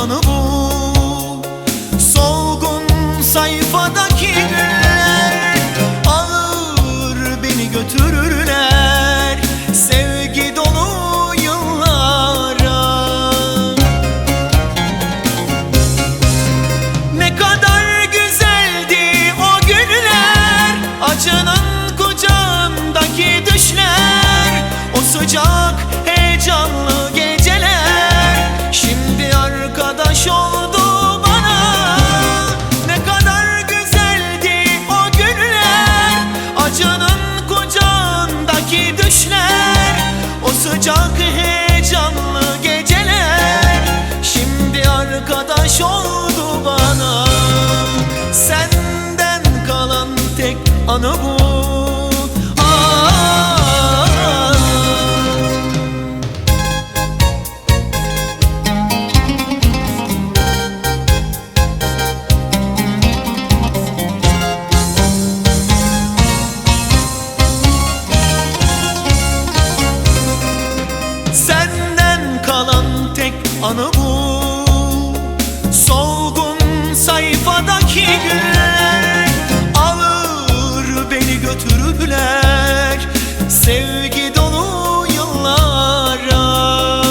Senden kalan tek anı bu. Solgun sayfadaki günler Alır beni götürürler. Sevgi dolu yıllara. Ne kadar güzeldi o günler. Acının kucağındaki düşler. O sıcak kucağındaki düşler O sıcak heyecanlı geceler. Şimdi arkadaş oldu bana. Senden kalan tek anı bu anı bu. Solgun sayfadaki günler Alır beni götürürler Sevgi dolu yıllara.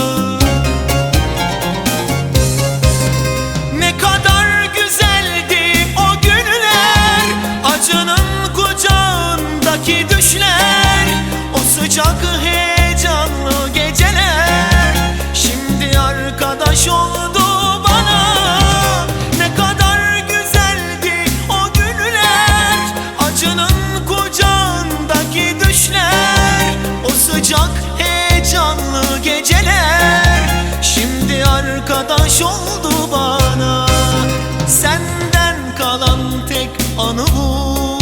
Ne kadar güzeldi o günler. Acının kucağındaki düşler O sıcak heyecanlı arkadaş oldu bana. Senden kalan tek anı bu